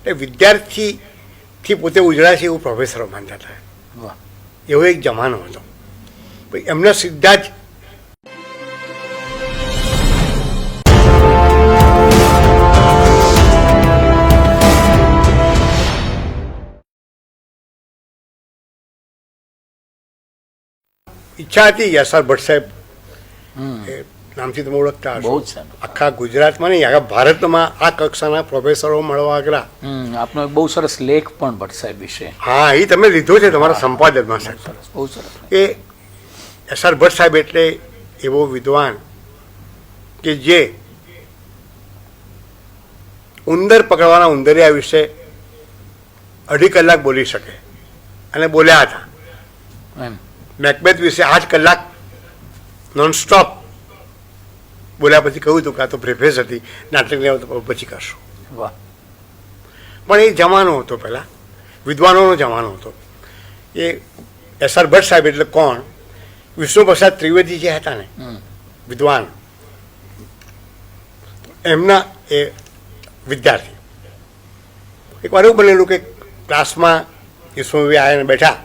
એટલે વિદ્યાર્થીથી પોતે ઉજળા છે એવું પ્રોફેસરો માનતા હતા. વાહ. એવો એક જમાનો હતો. એમના સીધા જ ઈચ્છા હતી યશર ભટ્ટ સાહેબ નામથી તમે ઓળખતા બહુ હશો જ સારું આખા ગુજરાતમાં નહીં આખા ભારતમાં આ કક્ષાના પ્રોફેસરો મળવા હમ આપનો બહુ સરસ લેખ પણ ભટ્ટ સાહેબ વિશે હા એ તમે લીધો છે તમારા સંપાદનમાં સાહેબ. સરસ બહુ સરસ. એ એસઆર ભટ્ટ સાહેબ એટલે એવો વિદ્વાન કે જે ઉંદર પકડવાના ઉંદરિયા વિશે અઢી કલાક બોલી શકે અને બોલ્યા હતા. મેકબેથ વિશે આઠ કલાક નોનસ્ટોપ બોલ્યા પછી કહ્યું હતું કે આ તો પ્રેફેસ હતી નાટક આવે તો પછી કરશું. વાહ. પણ એ જમાનો હતો પહેલાં વિદ્વાનોનો જમાનો હતો. એ એસ આર ભટ્ટ સાહેબ એટલે કોણ? વિષ્ણુપ્રસાદ ત્રિવેદી જે હતા ને વિદ્વાન એમના એ વિદ્યાર્થી. એકવાર એવું બનેલું કે ક્લાસમાં વિષ્ણુભાઈ આવીને બેઠા.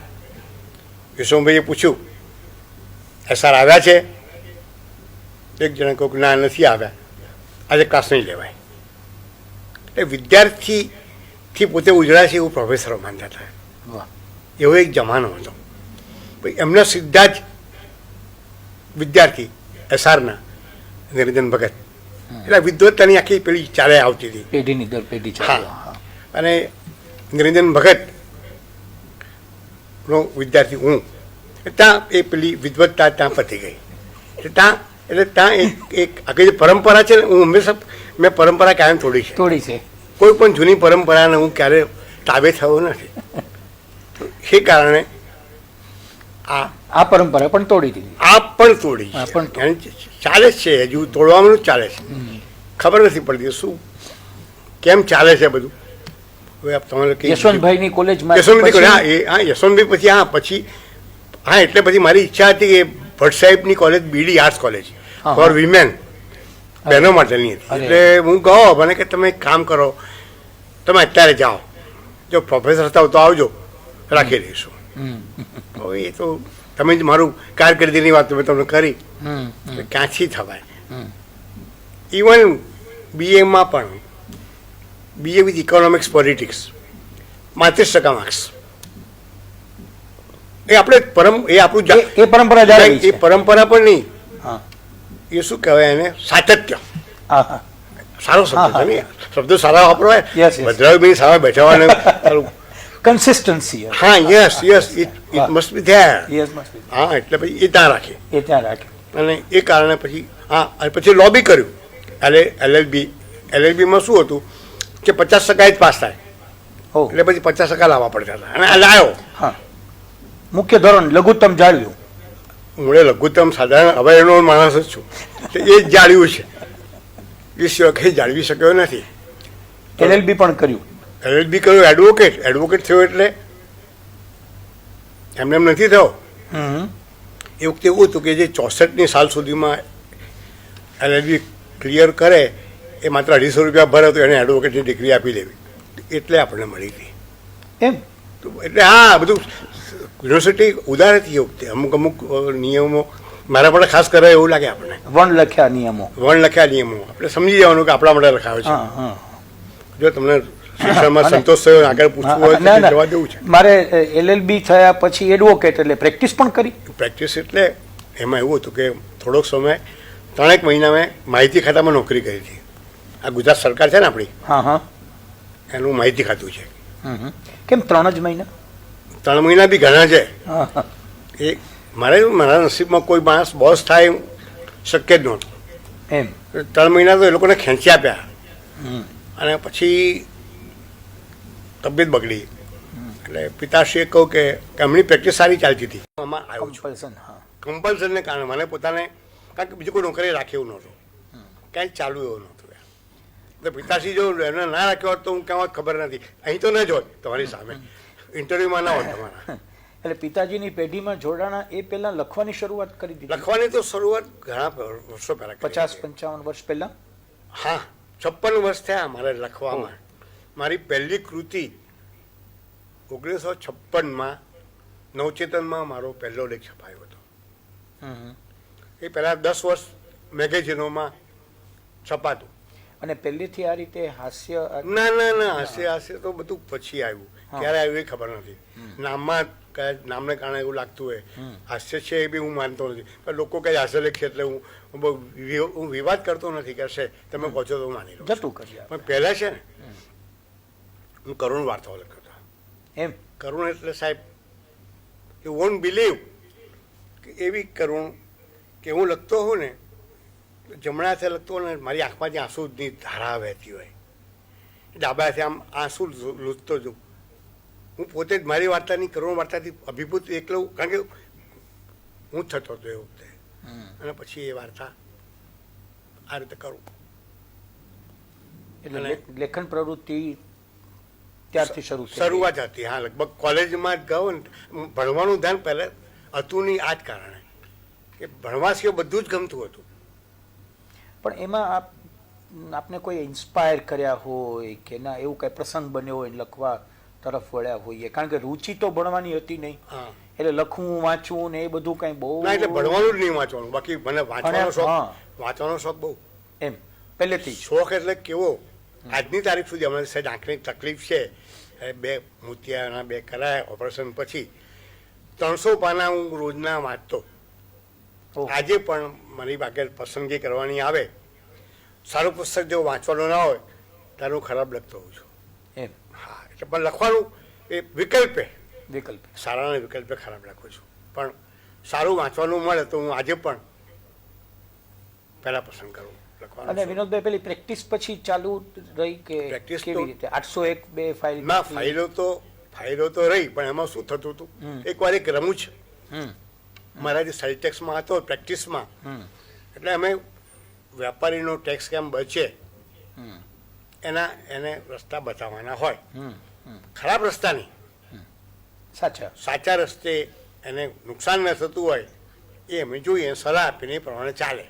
વિષ્ણુભાઈએ પૂછ્યું એસ આર આવ્યા છે? એક જણા કહું ના નથી આવ્યા. આજે ક્લાસ નહીં લેવાય. એટલે વિદ્યાર્થીથી પોતે ઉજળાશે એવું પ્રોફેસરો માનતા હતા. એવો એક જમાનો હતો. એમના સીધા જ વિદ્યાર્થી એસઆરના નિરંજન ભગત. એટલે વિદ્વત્તાની આખી પેલી ચાલે આવતી હતી. પેઢીની દર પેઢી હા. અને નિરંજન ભગત નો વિદ્યાર્થી હું. ત્યાં એ પેલી વિદ્વત્તા ત્યાં પતી ગઈ. ત્યાં એટલે ત્યાં એક એક આખી જે પરંપરા છે ને હું હંમેશા મેં પરંપરા કાયમ તોડી છે. તોડી છે. કોઈ પણ જૂની પરંપરાને હું ક્યારે તાબે થયો નથી. એ કારણે આ આ પરંપરા પણ તોડી દીધી. આ પણ તોડી આ પણ ચાલે છે હજુ તોડવાનું ચાલે છે. ખબર નથી પડતી શું કેમ ચાલે છે બધું? હવે આપ તમારે યશવંતભાઈની કોલેજમાં યશવંતભાઈ હા એ હા યશવંતભાઈ પછી હા પછી હા એટલે પછી મારી ઈચ્છા હતી કે ભટ્ટ સાહેબની college BD arts college for women બહેનો માટેની હતી. એટલે હું ગયો મને કે તમે એક કામ કરો તમે અત્યારે જાઓ. જો પ્રોફેસર થાવ તો આવજો રાખી દઈશું. હવે એ તો તમે જ મારું કારકિર્દીની વાત મેં તમને કરી. ક્યાંથી થવાય? ઇવન બીએમાં પણ બીએ વિથ ઇકોનોમિક્સ પોલિટિક્સ પાંત્રીસ ટકા માર્ક્સ એ આપણે પરમ એ આપણું એ- પરંપરા જાળવી એ પરંપરા પણ નહીં. હા. એ શું કહેવાય એને? સાતત્ય. સારો શબ્દ છે શબ્દો સારા વાપરવાય. ભદ્રાભાઈ સામે બેઠાવાને. કન્સિસ્ટન્સી હા yes yes it it must be there yes must હા એટલે પછી એ ત્યાં રાખે. એ ત્યાં રાખે. અને એ કારણે પછી હા અને પછી લોબી કર્યું. એલ એલએલબી એલએલબીમાં શું હતું? કે પચાસ ટકા જ પાસ થાય. હો એટલે પછી પચાસ ટકા લાવવા પડતા હતા. અને આ લાવ્યો હા. મુખ્ય ધોરણ લઘુત્તમ જાળવ્યું હું લઘુત્તમ સાધારણ અભયનો માણસ જ છું. તો એ જાળવ્યું છે. એ સિવાય કંઈ જાળવી શક્યો નથી. એલએલબી પણ કર્યું. એલએલબી કર્યું એડવોકેટ એડવોકેટ થયો એટલે એમને એમ નથી થયો. હમ. એ વખતે એવું હતું કે જે ચોસઠની સાલ સુધીમાં એલએલબી ક્લિયર કરે એ માત્ર અઢીસો રૂપિયા ભરે તો એને એડવોકેટની ડિગ્રી આપી દેવી. એટલે આપણને મળી હતી એમ? એટલે હા બધું યુનિવર્સિટી ઉદાર હતી વખતે. અમુક અમુક નિયમો મારા માટે ખાસ કરે એવું લાગે આપણને. વણ લખ્યા નિયમો. વણ લખ્યા નિયમો. આપણે સમજી જવાનું કે આપણા માટે લખાવે છે. જો તમને શિક્ષણમાં સંતોષ થયો આગળ પૂછવું હોય તો જવા દેવું છે. મારે એલએલબી થયા પછી એડવોકેટ એટલે પ્રેક્ટિસ પણ કરી. પ્રેક્ટિસ એટલે એમાં એવું હતું કે થોડોક સમય ત્રણેક મહિના મેં માહિતી ખાતામાં નોકરી કરી હતી. આ ગુજરાત સરકાર છે ને આપણી? હા હા. એનું માહિતી ખાતું છે. કેમ ત્રણ જ મહિના? ત્રણ મહિના બી ઘણા છે. એ મારે મારા નસીબમાં કોઈ માણસ બોસ થાય શક્ય જ નહોતું. એમ. ત્રણ મહિના તો એ લોકોને ખેંચી આપ્યા. અને પછી તબિયત બગડી. એટલે પિતાશ્રીએ કહું કે એમની પ્રેક્ટિસ સારી ચાલતી હતી. આમાં આવ્યો છું. કમ્પલ્સન કારણે મને પોતાને કારણ કે બીજું કોઈ નોકરી રાખે એવું નહોતું. ક્યાંય ચાલુ એવું નહોતું એટલે પિતાશ્રી જો એને ના રાખ્યો હોત તો હું ક્યાં ખબર નથી. અહીં તો ન જ હોત તમારી સામે. ઇન્ટરવ્યુમાં ના હોય તમારા. એટલે પિતાજીની પેઢીમાં જોડાણા એ પહેલા લખવાની શરૂઆત કરી દીધી. લખવાની તો શરૂઆત ઘણા વર્ષો પહેલા પચાસ પંચાવન વર્ષ પહેલા? હા છપ્પન વર્ષ થયા મારે લખવામાં. મારી પહેલી કૃતિ ઓગણીસો છપ્પનમાં નવચેતનમાં મારો પહેલો લેખ છપાયો હતો. એ પહેલાં દસ વર્ષ મેગેઝિનોમાં છપાતું. અને પહેલેથી આ રીતે હાસ્ય ના ના ના હાસ્ય હાસ્ય તો બધું પછી આવ્યું. ક્યારે આવ્યું એ ખબર નથી. નામમાં કદાચ નામને કારણે એવું લાગતું હોય. હાસ્ય છે એ બી હું માનતો નથી. પણ લોકો કઈ હાસ્ય લખી એટલે હું હું વિવાદ કરતો નથી. કે છે તમે કહો છો તો માની લો જતું પણ પહેલા છે ને હું કરુણ વાર્તાઓ લખતો હતો. એમ? કરુણ એટલે સાહેબ યુ વોન્ટ બિલીવ કે એવી કરુણ કે હું લખતો હોઉં ને જમણા હાથે લખતો ને મારી આંખમાંથી આંસુની ધારા વહેતી હોય. ડાબા હાથે આમ આંસુ લૂંટતો જઉં. હું પોતે જ મારી વાર્તાની કરુણ વાર્તાથી અભિભૂત એકલો કારણ કે હું થતો હતો એ વખતે. અને પછી એ વાર્તા આ રીતે કરું. એટલે લેખન પ્રવૃત્તિ ત્યારથી શરૂ શરૂઆત હતી હા લગભગ કોલેજમાં જ ગયો ને ભણવાનું ધ્યાન પહેલાં હતું નહીં આ જ કારણે. કે ભણવા સિવાય બધું જ ગમતું હતું. પણ એમાં આપ આપને કોઈ ઇન્સ્પાયર કર્યા હોય કે ના એવું કઈ પ્રસંગ બન્યો હોય લખવા તરફ વળ્યા હોઈએ? કારણ કે રુચિ તો ભણવાની હતી નહીં. હા. એટલે લખવું વાંચવું ને એ બધું કઈ બહુ એટલે ભણવાનું જ નહીં વાંચવાનું. બાકી મને વાંચવાનો. શોખ વાંચવાનો શોખ બહુ. એમ. પહેલેથી શોખ એટલે કેવો? આજની તારીખ સુધી અમારી સાહેબ આંખની તકલીફ છે. બે મોતિયાના બે કરાયા ઓપરેશન પછી. ત્રણસો પાના હું રોજના વાંચતો. આજે પણ મારી પાસે પસંદગી કરવાની આવે. સારું પુસ્તક જો વાંચવાનું ના હોય ત્યારે હું ખરાબ લખતો હોઉં છું. એમ. હા એટલે પણ લખવાનું એ વિકલ્પે. વિકલ્પ. સારાના વિકલ્પે ખરાબ લખું છું. પણ સારું વાંચવાનું મળે તો હું આજે પણ પહેલા પસંદ કરું અને વિનોદભાઈ પેલી પ્રેક્ટિસ પછી ચાલુ રહી કે પ્રેક્ટિસ કેવી રીતે? આઠસો એક બે ફાઇલ ના ફાઇલો તો ફાઇલો તો રહી પણ એમાં શું થતું હતું. એકવાર એક રમૂજ. મારા જે સેલટેક્સમાં હતો પ્રેક્ટિસમાં એટલે અમે વેપારીનો ટેક્સ કેમ બચે? એના એને રસ્તા બતાવવાના હોય. ખરાબ રસ્તા નહીં સાચા. સાચા રસ્તે એને નુકસાન ન થતું હોય એ અમે જોઈએ સલાહ આપીને એ પ્રમાણે ચાલે.